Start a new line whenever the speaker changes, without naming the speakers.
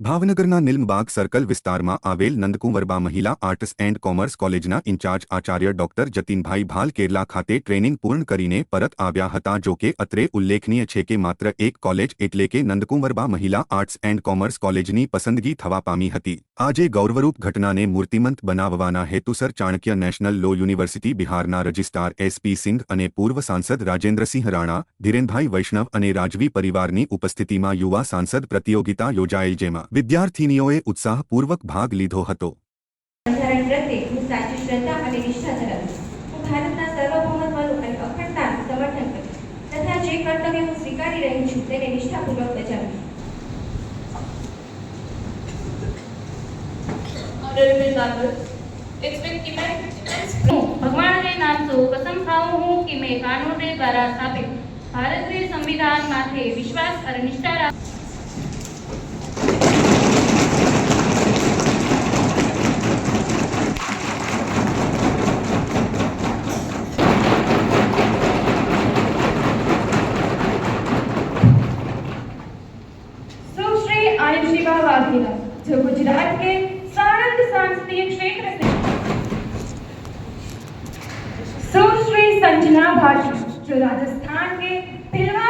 ભાવનગરના નિલમબાગ સર્કલ વિસ્તારમાં આવેલ નંદકુંવરબા મહિલા આર્ટ્સ એન્ડ કોમર્સ કોલેજના ઇન્ચાર્જ આચાર્ય ડોક્ટર જતીનભાઈ ભાલ કેરલા ખાતે ટ્રેનિંગ પૂર્ણ કરીને પરત આવ્યા હતા, જો કે અત્રે ઉલ્લેખનીય છે કે માત્ર એક કોલેજ એટલે કે નંદકુંવરબા મહિલા આર્ટ્સ એન્ડ કોમર્સ કોલેજની પસંદગી થવા પામી હતી. આજે ગૌરવરૂપ ઘટનાને મૂર્તિમંત બનાવવાના હેતુસર ચાણક્ય નેશનલ લો યુનિવર્સિટી બિહારના રજિસ્ટ્રાર એસપી સિંઘ અને પૂર્વ સાંસદ રાજેન્દ્રસિંહ રાણા, ધીરેનભાઈ વૈષ્ણવ અને રાજવી પરિવારની ઉપસ્થિતિમાં યુવા સાંસદ પ્રતિયોગિતા યોજાયેલ, જેમાં સ્પર્ધામાં વિદ્યાર્થીનીઓએ ઉત્સાહપૂર્વક ભાગ લીધો હતો.
હું સ્વીકારી રહી છું તેને નિષ્ઠાપૂર્વક
ભારતીય સંવિધાન માટે વિશ્વાસ અને
નિષ્ઠા રાખ शिवा जो गुजरात के सारंग क्षेत्र से सुश्री संजना भाटी जो राजस्थान के तिलवा